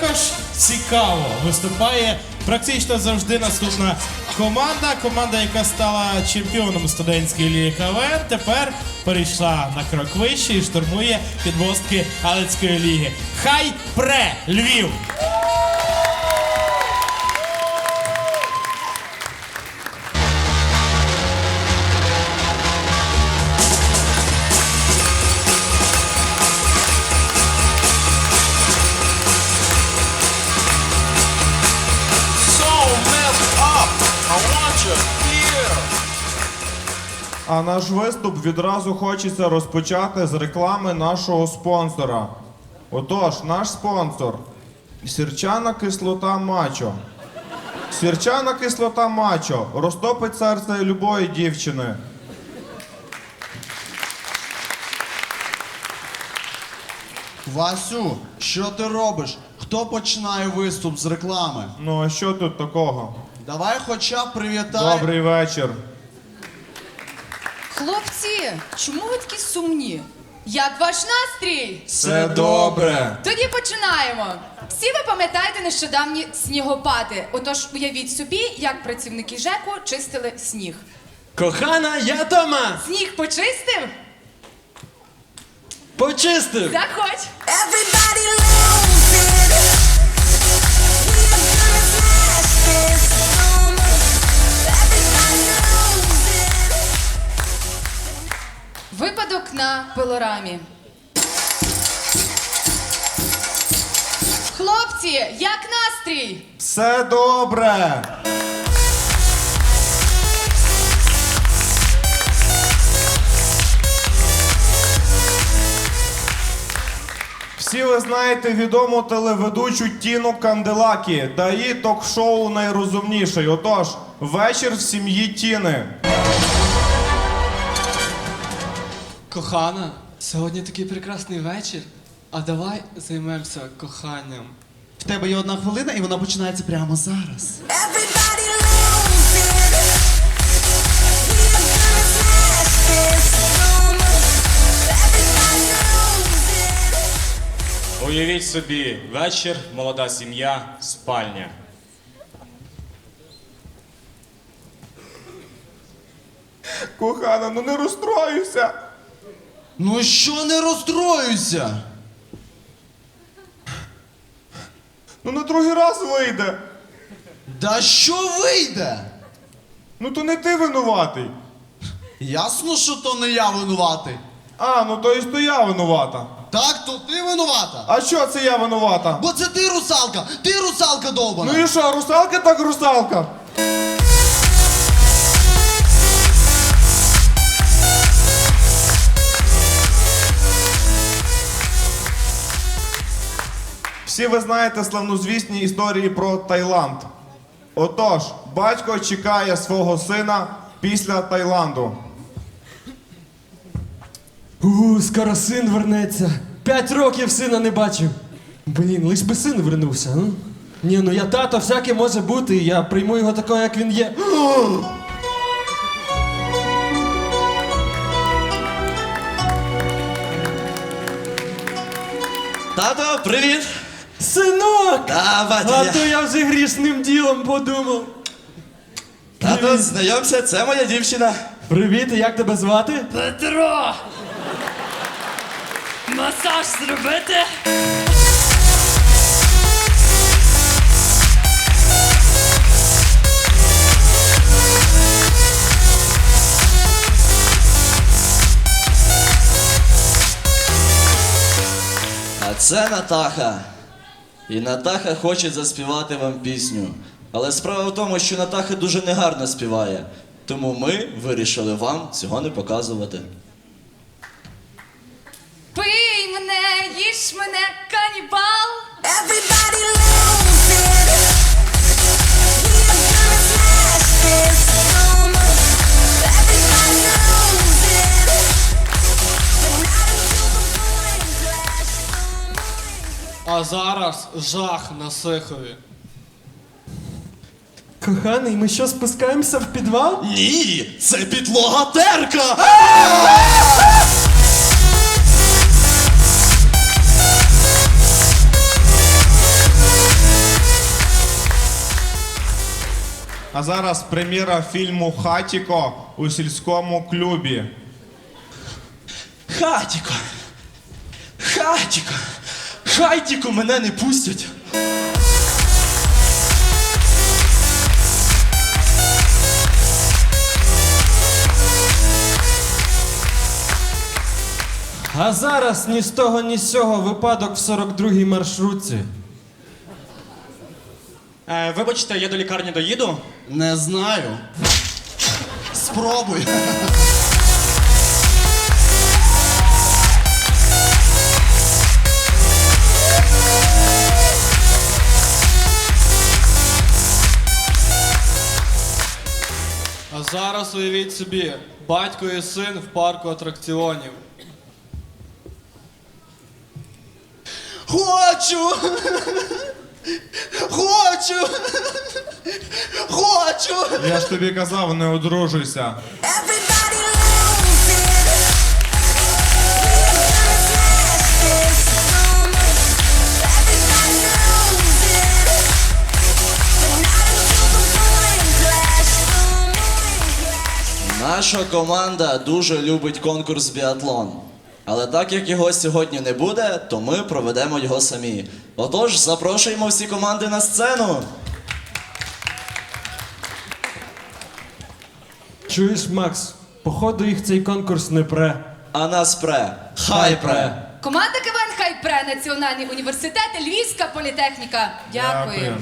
також цікаво виступає практично завжди наступна команда. Команда, яка стала чемпіоном студентської ліги КВН, тепер перейшла на крок вище і штурмує підмостки Галицької ліги. Хай пре Львів! А наш виступ відразу хочеться розпочати з реклами нашого спонсора. Отож, наш спонсор сірчана кислота мачо. Сірчана кислота мачо розтопить серце любої дівчини. Васю, що ти робиш? Хто починає виступ з реклами? Ну а що тут такого? Давай хоча б привітай. Добрий вечір. Хлопці, чому ви такі сумні? Як ваш настрій? Все добре. Тоді починаємо. Всі ви пам'ятаєте нещодавні снігопади. Отож, уявіть собі, як працівники ЖЕКу чистили сніг. Кохана, я дома! Сніг почистив? Почистив! Заходь. Everybody на пилорамі. Хлопці, як настрій? Все добре. Всі ви знаєте відому телеведучу Тіну Канделакі та її ток-шоу найрозумніший. Отож, вечір в сім'ї Тіни. Кохана, сьогодні такий прекрасний вечір. А давай займемося коханням. В тебе є одна хвилина, і вона починається прямо зараз. Everybody lose it. We are gonna smash this room. Everybody lose it. Уявіть собі, вечір, молода сім'я, спальня. Кохана, ну не розстроюйся. Ну що не розстроюйся? Ну на другий раз вийде. Да що вийде? Ну то не ти винуватий. Ясно, що то не я винуватий. А, ну то і то я винувата. Так, то ти винувата. А що це я винувата? Бо це ти русалка! Ти русалка довбана! Ну і що, русалка так русалка? Всі ви знаєте славнозвісні історії про Таїланд. Отож, батько чекає свого сина після Таїланду. У, скоро син вернеться. П'ять років сина не бачив. Блін, лиш би син вернувся, ну. Ні, ну я тато, всяке може бути, я прийму його такого, як він є. Тато, привіт! Синок! Да, батя, А я. то я вже грішним ділом подумав. Тато, знайомся, це моя дівчина. Привіт, як тебе звати? Петро! Масаж зробити? А це Натаха. І Натаха хоче заспівати вам пісню. Але справа в тому, що Натаха дуже негарно співає. Тому ми вирішили вам цього не показувати. Пий мене, їж мене, канібал. А зараз жах на сихові. Коханий, ми що спускаємося в підвал? Ні, це підлога терка! А зараз прем'єра фільму Хатіко у сільському клубі. Хатіко! Хатіко! Хайтіко мене не пустять! А зараз ні з того, ні з сього випадок в 42-й маршрутці. Е, вибачте, я до лікарні доїду. Не знаю. Спробуй. Зараз уявіть собі, батько і син в парку атракціонів. Хочу! Хочу! Хочу! Я ж тобі казав, не одружуйся. Наша команда дуже любить конкурс біатлон. Але так як його сьогодні не буде, то ми проведемо його самі. Отож, запрошуємо всі команди на сцену. Чуєш, Макс? Походу їх цей конкурс не пре. А нас пре. Хай пре. Команда КВН Хайпре, Національний університет, Львівська політехніка. Дякую. Дякую.